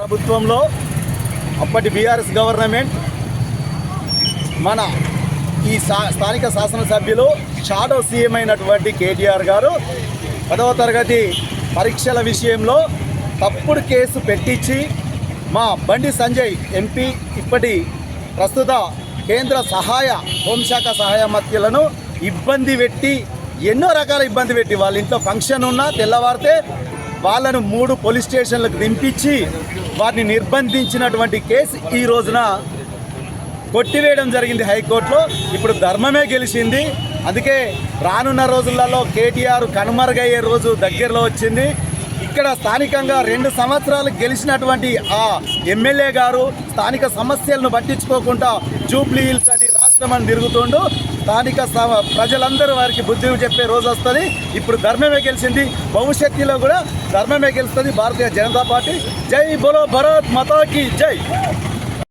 ప్రభుత్వంలో అప్పటి BRS government మన ఈ సా స్థానిక శాసనసభ్యులు షాడో సీఎం అయినటువంటి కేటీఆర్ గారు పదవ తరగతి పరీక్షల విషయంలో తప్పుడు కేసు పెట్టించి మా బండి సంజయ్ ఎంపీ ఇప్పటి ప్రస్తుత కేంద్ర సహాయ హోంశాఖ సహాయ మత్యులను ఇబ్బంది పెట్టి ఎన్నో రకాల ఇబ్బంది పెట్టి వాళ్ళ ఇంట్లో ఫంక్షన్ ఉన్నా తెల్లవారితే వాళ్ళను మూడు పోలీస్ స్టేషన్లకు దింపించి వారిని నిర్బంధించినటువంటి కేసు ఈ రోజున కొట్టివేయడం జరిగింది హైకోర్టులో. ఇప్పుడు ధర్మమే గెలిచింది. అందుకే రానున్న రోజులలో కేటీఆర్ కనుమరుగయ్యే రోజు దగ్గరలో వచ్చింది. ఇక్కడ స్థానికంగా రెండు సంవత్సరాలు గెలిచినటువంటి ఆ ఎమ్మెల్యే గారు స్థానిక సమస్యలను పట్టించుకోకుండా జూబ్లీ హిల్స్ అని రాష్ట్రం అని తిరుగుతుండు. స్థానిక ప్రజలందరూ వారికి బుద్ధి చెప్పే రోజు వస్తుంది. ఇప్పుడు ధర్మమే గెలిచింది. భవిష్యత్తులో కూడా ధర్మమే గెలుస్తుంది. భారతీయ జనతా పార్టీ. జై బొలో భరత్ మతాకి జై.